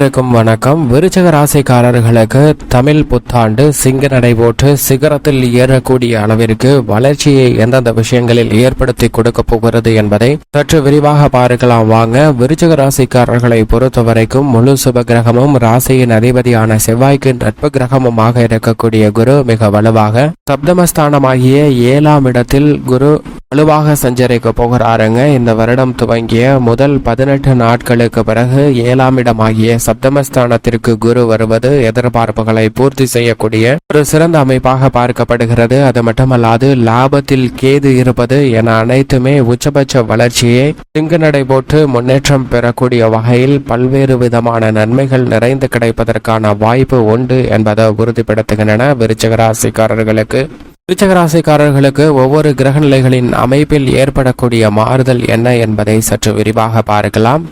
அனைவருக்கும் வணக்கம். விருச்சக ராசிக்காரர்களுக்கு தமிழ் புத்தாண்டு சிங்க நடை போட்டு சிகரத்தில் ஏறக்கூடிய அளவிற்கு வளர்ச்சியை எந்தெந்த விஷயங்களில் ஏற்படுத்தி கொடுக்க போகிறது என்பதை சற்று விரிவாக பார்க்கலாம். வாங்க விருச்சக ராசிக்காரர்களை பொறுத்த வரைக்கும் முழு சுப கிரகமும் ராசியின் அதிபதியான செவ்வாய்க்கு நட்பு கிரகமுமாக இருக்கக்கூடிய குரு மிக வலுவாக சப்தமஸ்தானமாகிய ஏழாம் இடத்தில் குரு வலுவாக சஞ்சரிக்க போகிறாருங்க. இந்த வருடம் துவங்கிய முதல் பதினெட்டு நாட்களுக்கு பிறகு ஏழாம் இடமாகிய சப்தமஸ்தானத்திற்கு குரு வருவது எதிர்பார்ப்புகளை பூர்த்தி செய்யக்கூடிய ஒரு சிறந்த அமைப்பாக பார்க்கப்படுகிறது. அது மட்டுமல்லாது லாபத்தில் கேது இருப்பது என அனைத்துமே உச்சபட்ச வளர்ச்சியை சிங்கு நடை போட்டு முன்னேற்றம் பெறக்கூடிய வகையில் பல்வேறு விதமான நன்மைகள் நிறைந்து கிடைப்பதற்கான வாய்ப்பு உண்டு என்பதை உறுதிப்படுத்துகின்றன விருச்சிக ராசிக்காரர்களுக்கு ஒவ்வொரு ஒவ்வொரு கிரகநிலைகளின் அமைப்பில் ஏற்படக்கூடிய மாறுதல் என்ன என்பதை சற்று விரிவாக பார்க்கலாம்.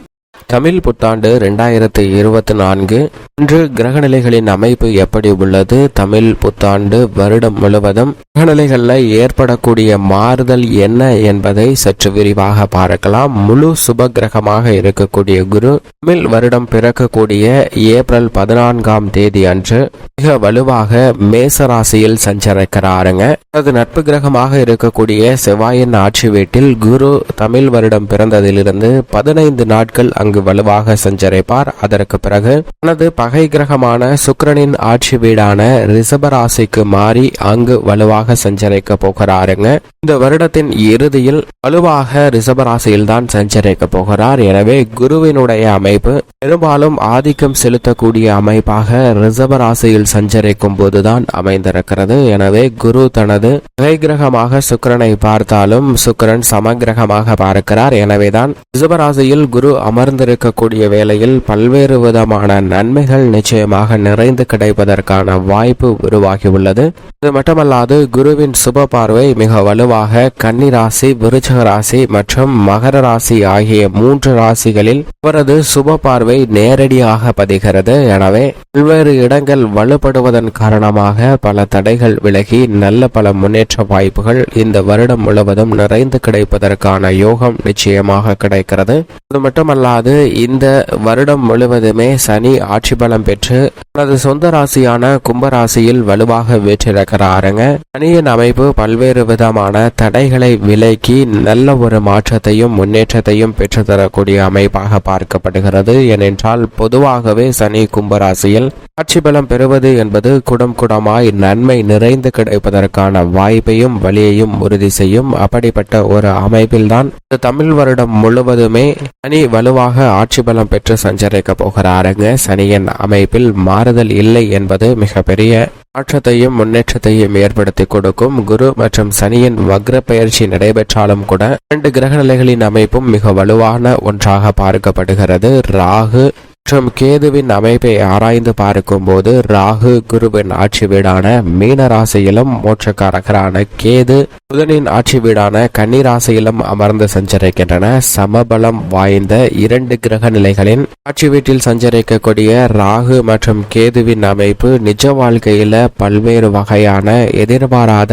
தமிழ் புத்தாண்டு ரெண்டாயிரத்தி இருபத்தி நான்கு. இன்று கிரகநிலைகளின் அமைப்பு எப்படி உள்ளது? தமிழ் புத்தாண்டு வருடம் முழுவதும் கிரகநிலைகளில் ஏற்படக்கூடிய மாறுதல் என்ன என்பதை சற்று விரிவாக பார்க்கலாம். முழு சுப கிரகமாக இருக்கக்கூடிய குரு தமிழ் வருடம் பிறக்கக்கூடிய ஏப்ரல் பதினான்காம் தேதி அன்று மிக வலுவாக மேச ராசியில் சஞ்சரிக்கிறாருங்க. அது நட்பு கிரகமாக இருக்கக்கூடிய செவ்வாயின் ஆட்சி வீட்டில் குரு தமிழ் வருடம் பிறந்ததிலிருந்து பதினைந்து நாட்கள் அங்கு அங்கு வலுவாக சஞ்சரிப்பார். அதற்கு பிறகு தனது பகை கிரகமான சுக்கரனின் ஆட்சி வீடான ரிஷபராசிக்கு மாறி அங்கு வலுவாக சஞ்சரிக்க போகிறாருங்க. இந்த வருடத்தின் இறுதியில் வலுவாக ரிஷப தான் சஞ்சரிக்க போகிறார். எனவே குருவினுடைய அமைப்பு பெரும்பாலும் ஆதிக்கம் செலுத்தக்கூடிய அமைப்பாக ரிஷபராசியில் சஞ்சரிக்கும் போதுதான் அமைந்திருக்கிறது. எனவே குரு தனது பகை கிரகமாக சுக்கரனை பார்த்தாலும் சுக்கரன் சமகிரகமாக பார்க்கிறார். எனவேதான் ரிஷபராசியில் குரு அமர்ந்த சேர்ந்திருக்கக்கூடிய வேளையில் பல்வேறு விதமான நன்மைகள் நிச்சயமாக நிறைந்து கிடைப்பதற்கான வாய்ப்பு உருவாகியுள்ளது. இது மட்டுமல்லாது குருவின் சுப பார்வை மிக வலுவாக கன்னிராசி விருச்சக ராசி மற்றும் மகர ராசி ஆகிய மூன்று ராசிகளில் அவரது சுப பார்வை நேரடியாக பதிகிறது. எனவே பல்வேறு இடங்கள் வலுப்படுவதன் காரணமாக பல தடைகள் விலகி நல்ல பல முன்னேற்ற வாய்ப்புகள் இந்த வருடம் முழுவதும் நிறைந்து கிடைப்பதற்கான யோகம் நிச்சயமாக கிடைக்கிறது. அது மட்டுமல்லாது இந்த வருடம் முழுவதுமே சனி ஆட்சி பலம் பெற்று தனது சொந்த ராசியான கும்பராசியில் வலுவாக வீற்றிருக்கிறாருங்க. சனியின் அமைப்பு பல்வேறு விதமான தடைகளை விலக்கி நல்ல ஒரு மாற்றத்தையும் முன்னேற்றத்தையும் பெற்றுத்தரக்கூடிய அமைப்பாக பார்க்கப்படுகிறது. ஏனென்றால் பொதுவாகவே சனி கும்பராசியில் ஆட்சி பலம் பெறுவது என்பது குடம் குடமாய் நன்மை நிறைந்து கிடைப்பதற்கான வாய்ப்பையும் வழியையும் உறுதி செய்யும். அப்படிப்பட்ட ஒரு அமைப்பில்தான் தமிழ் வருடம் முழுவதுமே சனி வலுவாக ஆட்சி பலம் பெற்று சஞ்சரிக்க போகிறாருங்க. சனியின் அமைப்பில் மாறுதல் இல்லை என்பது மிகப்பெரிய மாற்றத்தையும் முன்னேற்றத்தையும் ஏற்படுத்தி கொடுக்கும். குரு மற்றும் சனியின் வக்ர பயிற்சி நடைபெற்றாலும் கூட இரண்டு கிரகநிலைகளின் அமைப்பும் மிக வலுவான ஒன்றாக பார்க்கப்படுகிறது. ராகு மற்றும் கேதுவின் அமைப்பை ஆராய்ந்து பார்க்கும்போது ராகு குருவின் ஆட்சி வீடான மீன ராசியிலும் மோட்சக்காரகரான கேது புதனின் ஆட்சி வீடான கன்னி ராசியிலும் அமர்ந்து சஞ்சரிக்கின்றன. சமபலம் வாய்ந்த இரண்டு கிரக நிலைகளின் ஆட்சி வீட்டில் சஞ்சரிக்கக்கூடிய ராகு மற்றும் கேதுவின் அமைப்பு நிஜ வாழ்க்கையில பல்வேறு வகையான எதிர்பாராத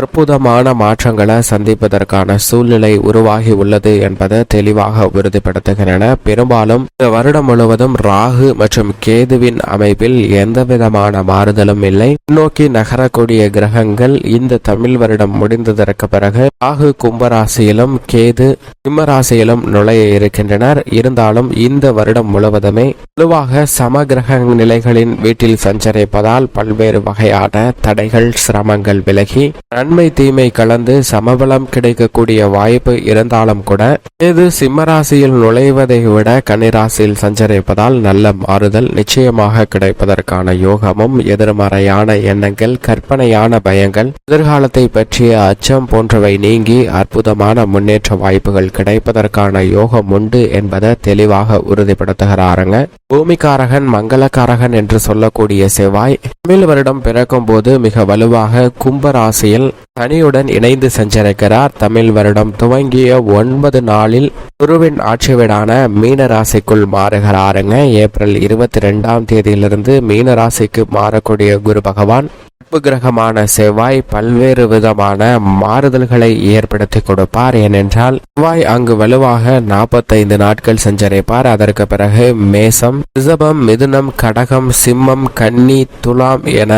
அற்புதமான மாற்றங்களை சந்திப்பதற்கான சூழ்நிலை உருவாகி உள்ளது என்பதை தெளிவாக உறுதிப்படுத்துகின்றன. பெரும்பாலும் இந்த வருடம் முழுவதும் ராகு மற்றும் கேதுவின் அமைப்பில் எந்த விதமான மாறுதலும் இல்லை. நோக்கி நகரக்கூடிய கிரகங்கள் இந்த தமிழ் வருடம் முடிந்ததற்கு பிறகு ராகு கும்பராசியிலும் கேது சிம்மராசியிலும் நுழைய இருக்கின்றனர். இருந்தாலும் இந்த வருடம் முழுவதுமே பொதுவாக சம கிரக நிலைகளின் வீட்டில் சஞ்சரிப்பதால் பல்வேறு வகையான தடைகள் சிரமங்கள் விலகி நன்மை தீமை கலந்து சமபலம் கிடைக்கக்கூடிய வாய்ப்பு இருந்தாலும் கூட இது சிம்மராசியில் நுழைவதை விட கன்னிராசியில் சஞ்சரிப்பதால் நல்ல மாறுதல் நிச்சயமாக கிடைப்பதற்கான யோகமும் எதிர்மறையான எண்ணங்கள் கற்பனையான பயங்கள் எதிர்காலத்தை பற்றிய அச்சம் போன்றவை நீங்கி அற்புதமான முன்னேற்ற வாய்ப்புகள் கிடைப்பதற்கான யோகம் உண்டு என்பதை தெளிவாக உறுதிப்படுத்துகிறாருங்க. பூமிக்காரகன் மங்களக்காரகன் என்று சொல்லக்கூடிய செவ்வாய் தமிழ் வருடம் பிறக்கும் போது மிக வலுவாக கும்பராசியில் சனியுடன் இணைந்து சஞ்சரிக்கிறார் தமிழ் வருடம் துவங்கிய ஒன்பது நாளில் குருவின் ஆட்சி வீடான மீன ராசிக்குள் மாறுகிறாருங்க. ஏப்ரல் இருபத்தி ரெண்டாம் தேதியிலிருந்து மீன ராசிக்கு மாறக்கூடிய குரு பகவான் நட்பு கிரகமான செவ்வாய் பல்வேறு விதமான மாறுதல்களை ஏற்படுத்தி கொடுப்பார். ஏனென்றால் செவ்வாய் அங்கு வலுவாக நாற்பத்தைந்து நாட்கள் சஞ்சரிப்பார் அதற்கு பிறகு மேசம் ரிஷபம் மிதுனம் கடகம் சிம்மம் கன்னி துலாம் என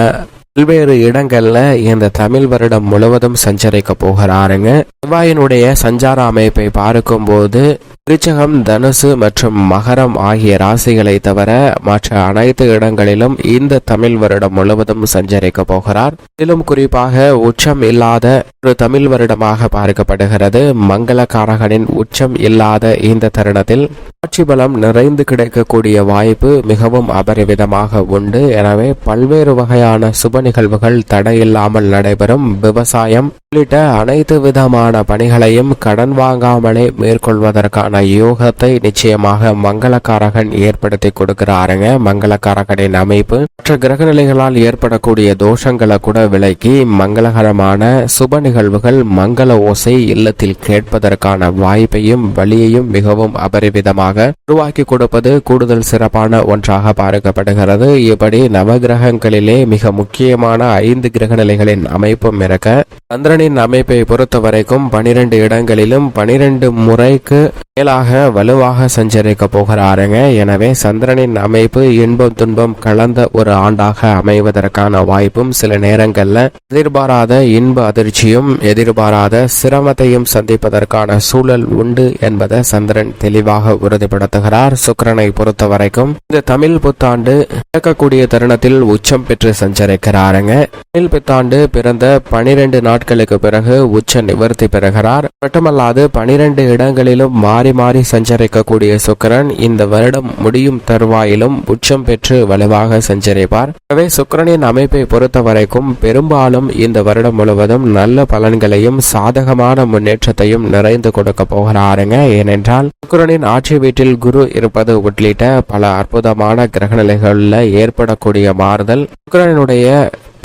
பல்வேறு இடங்கள்ல இந்த தமிழ் வருடம் முழுவதும் சஞ்சரிக்க போகிறாருங்க. செவ்வாயினுடைய சஞ்சார அமைப்பை பார்க்கும்போது விருச்சகம் தனுசு மற்றும் மகரம் ஆகிய ராசிகளை தவிர மற்ற அனைத்து இடங்களிலும் இந்த தமிழ் வருடம் முழுவதும் சஞ்சரிக்க போகிறார். இதிலும் குறிப்பாக உச்சம் இல்லாத ஒரு தமிழ் வருடமாக பார்க்கப்படுகிறது. மங்களகாரகனின் உச்சம் இல்லாத இந்த தருணத்தில் ஆட்சி பலம் நிறைந்து கிடைக்கக்கூடிய வாய்ப்பு மிகவும் அபரிவிதமாக உண்டு. எனவே பல்வேறு வகையான சுப நிகழ்வுகள் தடையில்லாமல் நடைபெறும். விவசாயம் உள்ளிட்ட அனைத்து விதமான பணிகளையும் கடன் வாங்காமலே மேற்கொள்வதற்கான யோகத்தை நிச்சயமாக மங்களக்காரகன் ஏற்படுத்தி கொடுக்கிறாருங்க. மங்களக்காரகனின் அமைப்பு மற்ற கிரகநிலைகளால் ஏற்படக்கூடிய தோஷங்களை கூட விலக்கி மங்களகரமான சுப நிகழ்வுகள் மங்கள ஓசை இல்லத்தில் கேட்பதற்கான வாய்ப்பையும் வழியையும் மிகவும் அபரிவிதமாக உருவாக்கி கொடுப்பது கூடுதல் சிறப்பான ஒன்றாக பார்க்கப்படுகிறது. இப்படி நவகிரகங்களிலே மிக முக்கிய முக்கியமான ஐந்து கிரகநிலைகளின் அமைப்பும் இருக்க சந்திரனின் அமைப்பை பொறுத்த வரைக்கும் பனிரெண்டு இடங்களிலும் பனிரெண்டு முறைக்கு மேலாக வலுவாக சஞ்சரிக்க போகிறாருங்க. எனவே சந்திரனின் அமைப்பு இன்பம் துன்பம் கலந்த ஒரு ஆண்டாக அமைவதற்கான வாய்ப்பும் சில நேரங்களில் எதிர்பாராத இன்ப அதிர்ச்சியும் எதிர்பாராத சிரமத்தையும் சந்திப்பதற்கான சூழல் உண்டு என்பதை சந்திரன் தெளிவாக உறுதிப்படுத்துகிறார். சுக்கிரனை பொறுத்த வரைக்கும் இந்த தமிழ் புத்தாண்டு இறக்கக்கூடிய தருணத்தில் உச்சம் பெற்று சஞ்சரிக்கிறாருங்க. தமிழ் புத்தாண்டு பிறந்த பனிரெண்டு நாட்களுக்கு பிறகு உச்ச நிவர்த்தி பெறுகிறார். மட்டுமல்லாது பனிரெண்டு இடங்களிலும் மாறி மாறி சஞ்சரிக்கக்கூடிய சுக்கிரன் இந்த வருடம் முடியும் தருவாயிலும் உச்சம் பெற்று வலுவாக சஞ்சரிப்பார். எனவே சுக்கிரனின் அமைப்பை பொறுத்த வரைக்கும் பெரும்பாலும் இந்த வருடம் முழுவதும் நல்ல பலன்களையும் சாதகமான முன்னேற்றத்தையும் நிறைந்து கொடுக்க போகிறாருங்க. ஏனென்றால் சுக்கிரனின் ஆட்சி வீட்டில் குரு இருப்பது உள்ளிட்ட பல அற்புதமான கிரகநிலைகளில் ஏற்படக்கூடிய மாறுதல். சுக்கிரனுடைய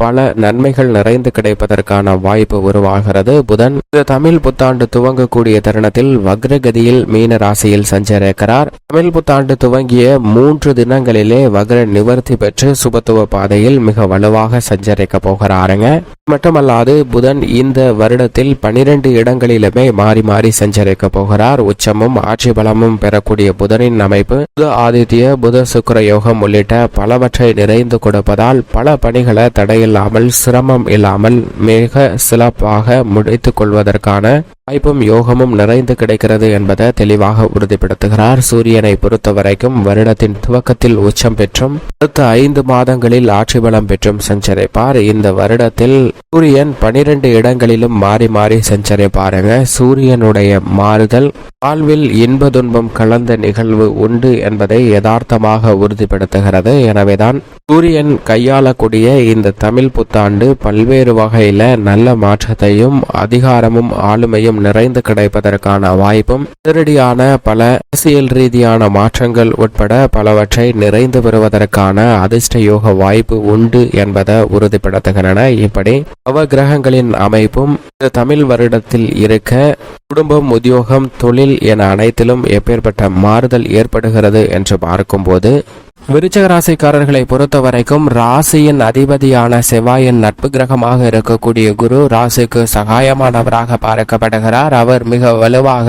பல நன்மைகள் நிறைந்து கிடைப்பதற்கான வாய்ப்பு உருவாகிறது. புதன் இந்த தமிழ் புத்தாண்டு துவங்கக்கூடிய தருணத்தில் வக்ரகதியில் மீன ராசியில் சஞ்சரிக்கிறார். தமிழ் புத்தாண்டு துவங்கிய மூன்று தினங்களிலே வக்ர நிவர்த்தி பெற்று சுபத்துவ பாதையில் மிக வலுவாக சஞ்சரிக்க போகிறாருங்க. மட்டுமல்லாது புதன் இந்த வருடத்தில் பனிரெண்டு இடங்களிலுமே மாறி மாறி சஞ்சரிக்க போகிறார். உச்சமும் ஆட்சி பலமும் பெறக்கூடிய புதனின் அமைப்பு. புத ஆதித்ய புத சுக்கர யோகம் உள்ளிட்ட பலவற்றை நிறைந்து கொடுப்பதால் பல பணிகளை தடையில் இல்லாமல் சிரமம் இல்லாமல் மிக சிறப்பாக முடித்து கொள்வதற்கான வாய்ப்பும் யோகமும் நிறைந்து கிடைக்கிறது என்பதை தெளிவாக உறுதிப்படுத்துகிறார். சூரியனை பொறுத்த வரைக்கும் வருடத்தின் துவக்கத்தில் உச்சம் பெற்றும் அடுத்த ஐந்து மாதங்களில் ஆட்சி பலம் பெற்றும் சஞ்சரிப்பார். இந்த வருடத்தில் சூரியன் பனிரெண்டு இடங்களிலும் மாறி மாறி சஞ்சரிப்பாருங்க. சூரியனுடைய மாறுதல் வாழ்வில் இன்ப துன்பம் கலந்த நிகழ்வு உண்டு என்பதை யதார்த்தமாக உறுதிப்படுத்துகிறது. எனவேதான் சூரியன் கையாளக்கூடிய இந்த தமிழ் புத்தாண்டு பல்வேறு வகையில நல்ல மாற்றத்தையும் அதிகாரமும் ஆளுமையும் நிறைந்து கிடைப்பதற்கான வாய்ப்பும் நேரடியான பல அரசியல் ரீதியான மாற்றங்கள் உட்பட பலவற்றை நிறைந்து பெறுவதற்கான அதிர்ஷ்ட யோக வாய்ப்பு உண்டு என்பதை உறுதிப்படுத்துகின்றன. இப்படி நவ கிரகங்களின் அமைப்பும் இந்த தமிழ் வருடத்தில் இருக்க குடும்பம் உத்தியோகம் தொழில் என அனைத்திலும் எப்பேற்பட்ட மாறுதல் ஏற்படுகிறது என்று பார்க்கும்போது விருச்சக ராசிக்காரர்களை பொறுத்த வரைக்கும் ராசியின் அதிபதியான செவ்வாயின் நட்பு கிரகமாக இருக்கக்கூடிய குரு ராசிக்கு சகாயமானவராக பார்க்கப்படுகிறார். அவர் மிக வலுவாக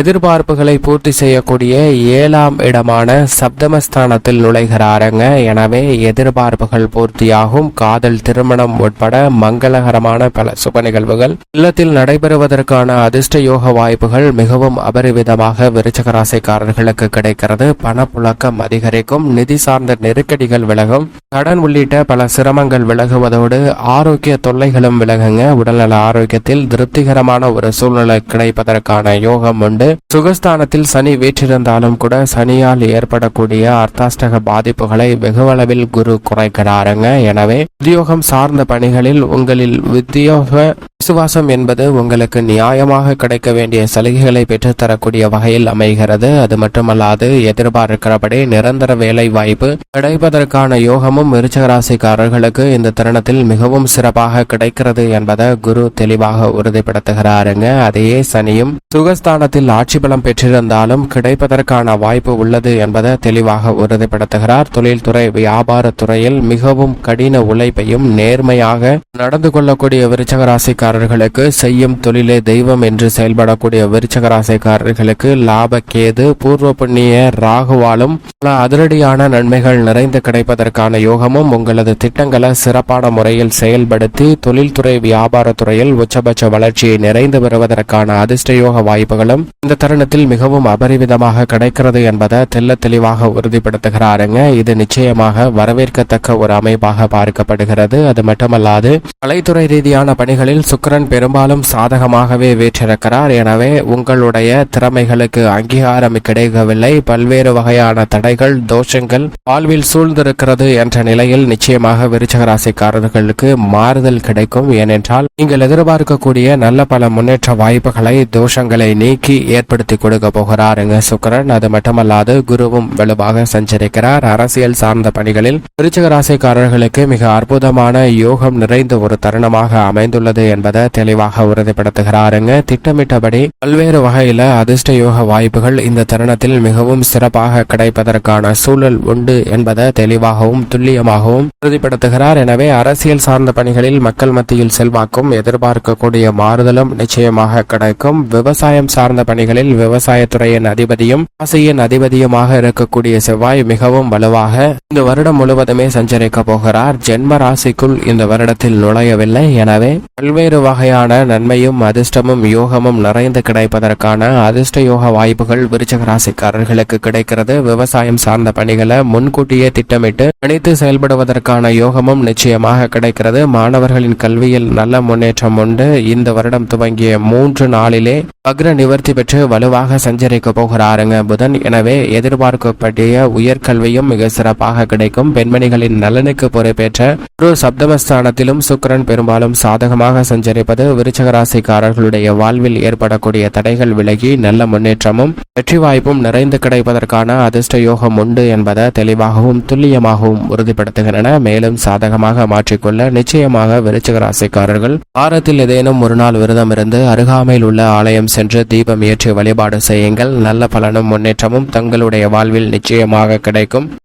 எதிர்பார்ப்புகளை பூர்த்தி செய்யக்கூடிய ஏழாம் இடமான சப்தமஸ்தானத்தில் நுழைகிறாருங்க. எனவே எதிர்பார்ப்புகள் பூர்த்தியாகும். காதல் திருமணம் உட்பட மங்களகரமான பல சுப நிகழ்வுகள். இல்லத்தில் நடைபெறுவதற்கான அதிர்ஷ்ட யோக வாய்ப்புகள் மிகவும் அபரிவிதமாக விருச்சக ராசிக்காரர்களுக்கு கிடைக்கிறது. பணப்புழக்கம் அதிகரிக்கும். நிதி சார்ந்த நெருக்கடிகள் விலகும். கடன் உள்ளிட்ட பல சிரமங்கள் விலகுவதோடு ஆரோக்கிய தொல்லைகளும் விலகுங்க. உடல்நல ஆரோக்கியத்தில் திருப்திகரமான ஒரு சூழ்நிலை கிடைப்பதற்கான யோகம் உண்டு. சுகஸ்தானத்தில் சனி வீற்றிருந்தாலும் கூட சனியால் ஏற்படக்கூடிய அர்த்தாஷ்டக பாதிப்புகளை வெகுவளவில் குரு குறைக்கிறாருங்க. எனவே உத்தியோகம் சார்ந்த பணிகளில் உங்களில் உத்தியோக விசுவாசம் என்பது உங்களுக்கு நியாயமாக கிடைக்க வேண்டிய சலுகைகளை பெற்றுத்தரக்கூடிய வகையில் அமைகிறது. அது மட்டுமல்லாது எதிர்பார்க்கிறபடி நிரந்தர வேலை வாய்ப்பு கிடைப்பதற்கான யோகமும் விருச்சகராசிக்காரர்களுக்கு இந்த தருணத்தில் மிகவும் சிறப்பாக கிடைக்கிறது என்பதை குரு தெளிவாக உறுதிப்படுத்துகிறாருங்க. அதையே சனியும் சுகஸ்தானத்தில் ஆட்சி பலம் பெற்றிருந்தாலும் கிடைப்பதற்கான வாய்ப்பு உள்ளது என்பதை தெளிவாக உறுதிப்படுத்துகிறார். தொழில்துறை வியாபார துறையில் மிகவும் கடின உழைப்பையும் நேர்மையாக நடந்து கொள்ளக்கூடிய விருச்சகராசிக்காரர் ராசிக்காரர்களுக்கு செய்யும் தொழிலே தெய்வம் என்று செயல்படக்கூடிய விருச்சக ராசிக்காரர்களுக்கு லாப கேது பூர்வ புண்ணிய ராகுவாலும் பல அதிரடியான நன்மைகள் நிறைந்து கிடைப்பதற்கான யோகமும் உங்களது திட்டங்களை சிறப்பான முறையில் செயல்படுத்தி தொழில்துறை வியாபாரத்துறையில் உச்சபட்ச வளர்ச்சியை நிறைந்து வருவதற்கான அதிர்ஷ்ட யோக வாய்ப்புகளும் இந்த தருணத்தில் மிகவும் அபரிவிதமாக கிடைக்கிறது என்பதை தெல்ல தெளிவாக உறுதிப்படுத்துகிறாருங்க. இது நிச்சயமாக வரவேற்கத்தக்க ஒரு அமைப்பாக பார்க்கப்படுகிறது. அது மட்டுமல்லாது கலைத்துறை ரீதியான பணிகளில் சுக்கரன் பெரும்பாலும் சாதகமாகவே வீற்றிருக்கிறார். எனவே உங்களுடைய திறமைகளுக்கு அங்கீகாரம் கிடைக்கவில்லை. பல்வேறு வகையான தடைகள் தோஷங்கள் வாழ்வில் சூழ்ந்திருக்கிறது என்ற நிலையில் நிச்சயமாக விருச்சகராசிக்காரர்களுக்கு மாறுதல் கிடைக்கும். ஏனென்றால் நீங்கள் எதிர்பார்க்கக்கூடிய நல்ல பல முன்னேற்ற வாய்ப்புகளை தோஷங்களை நீக்கி ஏற்படுத்தி கொடுக்க போகிறாருங்க சுக்கிரன் அது மட்டுமல்லாது குருவும் வலுவாக சஞ்சரிக்கிறார். அரசியல் சார்ந்த பணிகளில் விருச்சகராசிக்காரர்களுக்கு மிக அற்புதமான யோகம் நிறைந்த ஒரு தருணமாக அமைந்துள்ளது என்பதை தெளிவாக உறுதிப்படுத்துகிறாருங்க. திட்டமிட்டபடி பல்வேறு வகையில அதிர்ஷ்ட யோக வாய்ப்புகள் இந்த தருணத்தில் மிகவும் சிறப்பாக கிடைப்பதற்கான சூழல் உண்டு என்பதை தெளிவாகவும் துல்லியமாகவும் உறுதிப்படுத்துகிறார். எனவே அரசியல் சார்ந்த பணிகளில் மக்கள் மத்தியில் செல்வாக்கும் எதிர்பார்க்கக்கூடிய மாறுதலும் நிச்சயமாக கிடைக்கும். விவசாயம் சார்ந்த பணிகளில் விவசாயத்துறையின் அதிபதியும் ராசியின் அதிபதியுமாக இருக்கக்கூடிய செவ்வாய் மிகவும் வலுவாக இந்த வருடம் முழுவதுமே சஞ்சரிக்க போகிறார். ஜென்ம ராசிக்குள் இந்த வருடத்தில் நுழையவில்லை. எனவே பல்வேறு வகையான நன்மையும் அதிர்ஷ்டமும் யோகமும் நிறைந்து கிடைப்பதற்கான அதிர்ஷ்ட யோக வாய்ப்புகள் விருச்சக ராசிக்காரர்களுக்கு கிடைக்கிறது. விவசாயம் சார்ந்த பணிகளை முன்கூட்டியே திட்டமிட்டு நினைத்து செயல்படுவதற்கான யோகமும் நிச்சயமாக கிடைக்கிறது. மாணவர்களின் கல்வியில் நல்ல முன்னேற்றம் உண்டு. இந்த வருடம் துவங்கிய மூன்று நாளிலே அக்ர நிவர்த்தி பெற்று வலுவாக சஞ்சரிக்க போகிறாருங்க புதன். எனவே எதிர்பார்க்கப்பட்டிய உயர்கல்வியும் மிக சிறப்பாக கிடைக்கும். பெண்மணிகளின் நலனுக்கு பொறுப்பேற்ற ஒரு சப்தமஸ்தானத்திலும் சுக்கிரன் பெரும்பாலும் சாதகமாக சஞ்சரிப்பது விருச்சக ராசிக்காரர்களுடைய வாழ்வில் ஏற்படக்கூடிய தடைகள் விலகி நல்ல முன்னேற்றமும் வெற்றி வாய்ப்பும் நிறைந்து கிடைப்பதற்கான அதிர்ஷ்ட யோகம் உண்டு என்பதை தெளிவாகவும் துல்லியமாகவும் உறுதிப்படுத்துகின்றன. மேலும் சாதகமாக மாற்றிக்கொள்ள நிச்சயமாக விருச்சக ராசிக்காரர்கள் வாரத்தில் ஏதேனும் ஒரு நாள் விரதம் இருந்து அருகாமையில் உள்ள ஆலயம் சென்று தீபம் ஏற்றி வழிபாடு செய்யுங்கள். நல்ல பலனும் முன்னேற்றமும் தங்களுடைய வாழ்வில் நிச்சயமாக கிடைக்கும்.